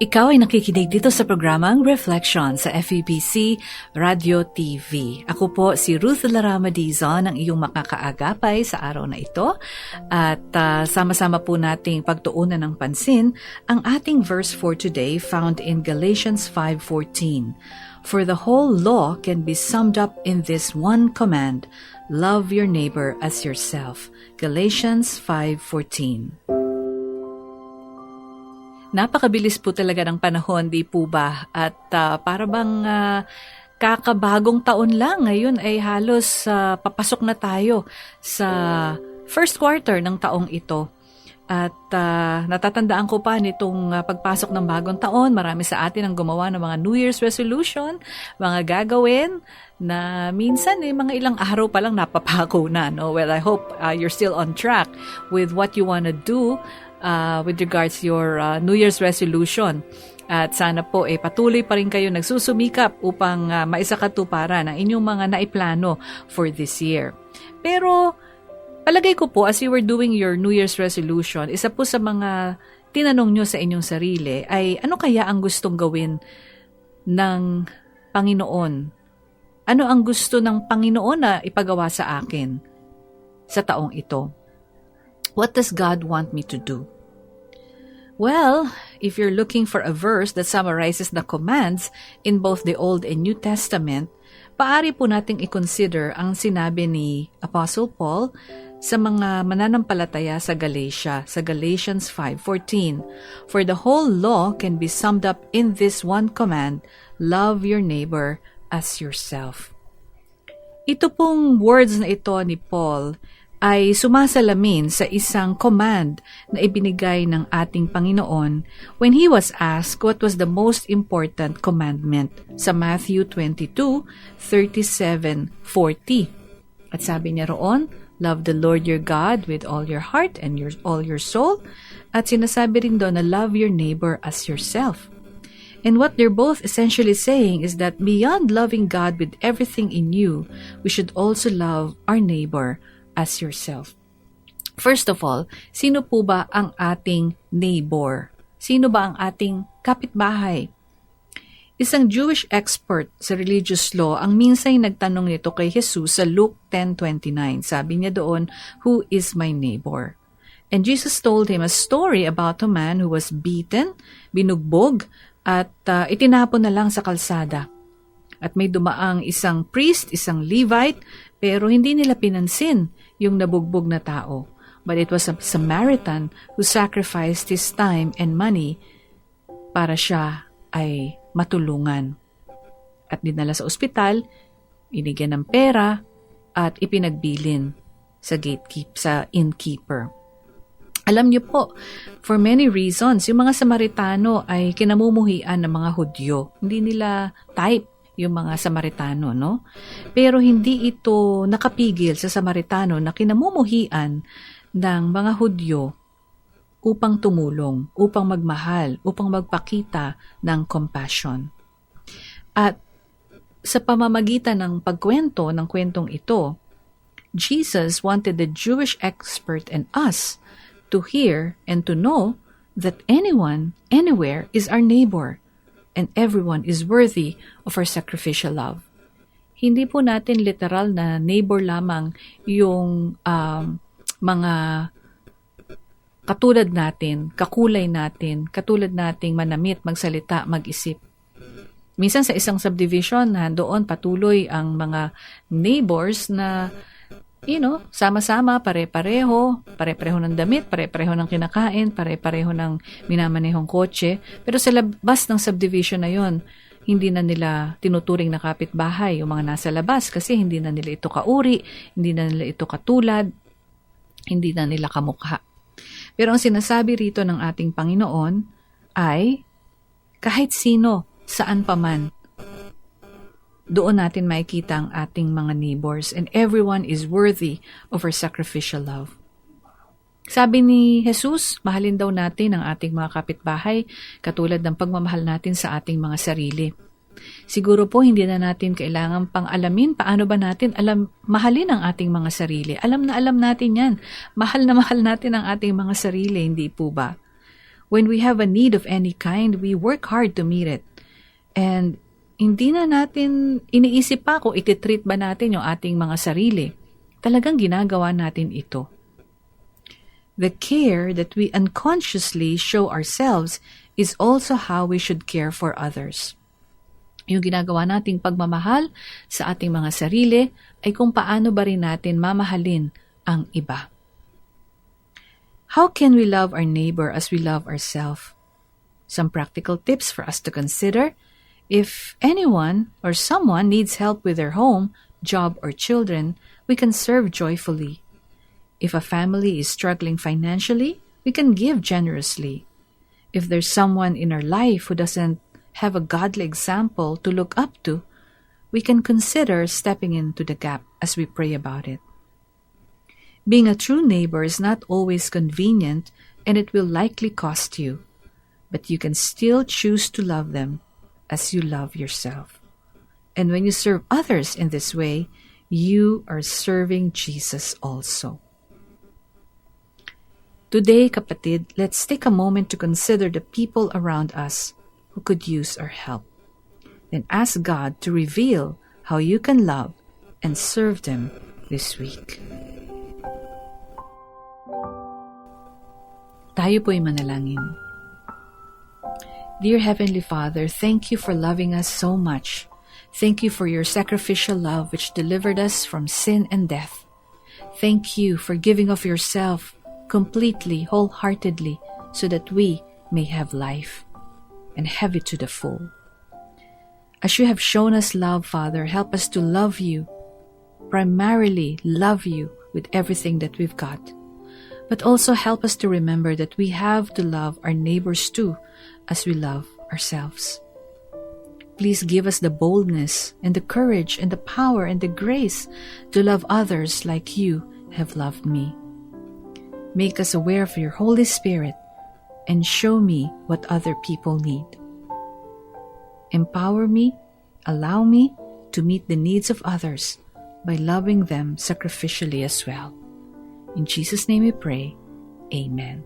Ikaw ay nakikinig dito sa programang Reflection sa FEBC Radio TV. Ako po si Ruth Larama Dizon, ang iyong makakaagapay sa araw na ito. At uh, sama-sama po nating pagtuunan ng pansin ang ating verse for today found in Galatians 5.14. For the whole law can be summed up in this one command, love your neighbor as yourself. Galatians 5.14 Napakabilis po talaga ng panahon, di po ba? At uh, para bang uh, kakabagong taon lang, ngayon ay halos uh, papasok na tayo sa first quarter ng taong ito. At uh, natatandaan ko pa nitong uh, pagpasok ng bagong taon, marami sa atin ang gumawa ng mga New Year's resolution, mga gagawin na minsan eh, mga ilang araw pa lang napapako na. No? Well, I hope uh, you're still on track with what you want to do uh, with regards your uh, New Year's resolution. At sana po eh patuloy pa rin kayo nagsusumikap upang uh, maisakatuparan ang inyong mga naiplano for this year. Pero palagay ko po as you were doing your New Year's resolution, isa po sa mga tinanong nyo sa inyong sarili ay ano kaya ang gustong gawin ng Panginoon? Ano ang gusto ng Panginoon na ipagawa sa akin sa taong ito? What does God want me to do? Well, if you're looking for a verse that summarizes the commands in both the Old and New Testament, paari po nating i-consider ang sinabi ni Apostle Paul sa mga mananampalataya sa Galatia, sa Galatians 5.14. For the whole law can be summed up in this one command, love your neighbor as yourself. Ito pong words na ito ni Paul ay sumasalamin sa isang command na ibinigay ng ating Panginoon when He was asked what was the most important commandment sa Matthew 22:37-40. At sabi niya roon, love the Lord your God with all your heart and your, all your soul. At sinasabi rin doon na love your neighbor as yourself. And what they're both essentially saying is that beyond loving God with everything in you, we should also love our neighbor as yourself. First of all, sino po ba ang ating neighbor? Sino ba ang ating kapitbahay? Isang Jewish expert sa religious law ang minsay nagtanong nito kay Jesus sa Luke 10.29. Sabi niya doon, Who is my neighbor? And Jesus told him a story about a man who was beaten, binugbog, at uh, itinapon na lang sa kalsada. At may dumaang isang priest, isang Levite, pero hindi nila pinansin yung nabugbog na tao. But it was a Samaritan who sacrificed his time and money para siya ay matulungan. At dinala sa ospital, inigyan ng pera, at ipinagbilin sa gatekeep, sa innkeeper. Alam niyo po, for many reasons, yung mga Samaritano ay kinamumuhian ng mga Hudyo. Hindi nila type yung mga Samaritano, no? Pero hindi ito nakapigil sa Samaritano na kinamumuhian ng mga Hudyo upang tumulong, upang magmahal, upang magpakita ng compassion. At sa pamamagitan ng pagkwento ng kwentong ito, Jesus wanted the Jewish expert and us to hear and to know that anyone, anywhere is our neighbor and everyone is worthy of our sacrificial love. Hindi po natin literal na neighbor lamang yung um, mga katulad natin, kakulay natin, katulad nating manamit, magsalita, mag-isip. Minsan sa isang subdivision, doon patuloy ang mga neighbors na you know, sama-sama, pare-pareho, pare-pareho ng damit, pare-pareho ng kinakain, pare-pareho ng minamanehong kotse. Pero sa labas ng subdivision na yon, hindi na nila tinuturing na kapitbahay yung mga nasa labas kasi hindi na nila ito kauri, hindi na nila ito katulad, hindi na nila kamukha. Pero ang sinasabi rito ng ating Panginoon ay kahit sino, saan pa man, doon natin makikita ang ating mga neighbors and everyone is worthy of our sacrificial love. Sabi ni Jesus, mahalin daw natin ang ating mga kapitbahay katulad ng pagmamahal natin sa ating mga sarili. Siguro po hindi na natin kailangan pang alamin paano ba natin alam mahalin ang ating mga sarili. Alam na alam natin yan. Mahal na mahal natin ang ating mga sarili, hindi po ba? When we have a need of any kind, we work hard to meet it. And hindi na natin iniisip pa kung ititreat ba natin yung ating mga sarili. Talagang ginagawa natin ito. The care that we unconsciously show ourselves is also how we should care for others. Yung ginagawa nating pagmamahal sa ating mga sarili ay kung paano ba rin natin mamahalin ang iba. How can we love our neighbor as we love ourselves? Some practical tips for us to consider. If anyone or someone needs help with their home, job, or children, we can serve joyfully. If a family is struggling financially, we can give generously. If there's someone in our life who doesn't have a godly example to look up to, we can consider stepping into the gap as we pray about it. Being a true neighbor is not always convenient and it will likely cost you, but you can still choose to love them as you love yourself. And when you serve others in this way, you are serving Jesus also. Today, kapatid, let's take a moment to consider the people around us who could use our help. Then ask God to reveal how you can love and serve them this week. Tayo po'y manalangin. Dear Heavenly Father, thank you for loving us so much. Thank you for your sacrificial love which delivered us from sin and death. Thank you for giving of yourself completely, wholeheartedly, so that we may have life and have it to the full. As you have shown us love, Father, help us to love you, primarily love you with everything that we've got. But also help us to remember that we have to love our neighbors too, as we love ourselves. Please give us the boldness and the courage and the power and the grace to love others like you have loved me. Make us aware of your Holy Spirit and show me what other people need. Empower me, allow me to meet the needs of others by loving them sacrificially as well. In Jesus' name we pray. Amen.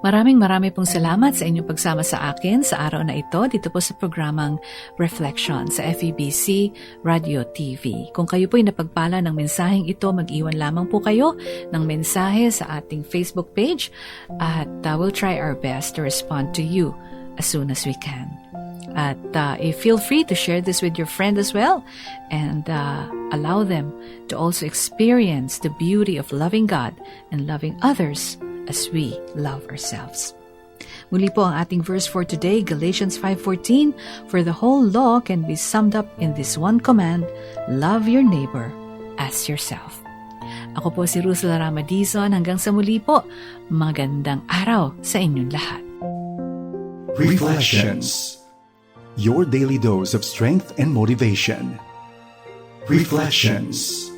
Maraming marami pong salamat sa inyong pagsama sa akin sa araw na ito dito po sa programang Reflection sa FEBC Radio TV. Kung kayo po'y napagpala ng mensaheng ito, mag-iwan lamang po kayo ng mensahe sa ating Facebook page at uh, we'll try our best to respond to you as soon as we can. At uh, eh, feel free to share this with your friend as well and uh, allow them to also experience the beauty of loving God and loving others as we love ourselves. Muli po ang ating verse for today, Galatians 5.14, For the whole law can be summed up in this one command, Love your neighbor as yourself. Ako po si Rusla Ramadizon. Hanggang sa muli po, magandang araw sa inyong lahat. Reflections. Your daily dose of strength and motivation. Reflections.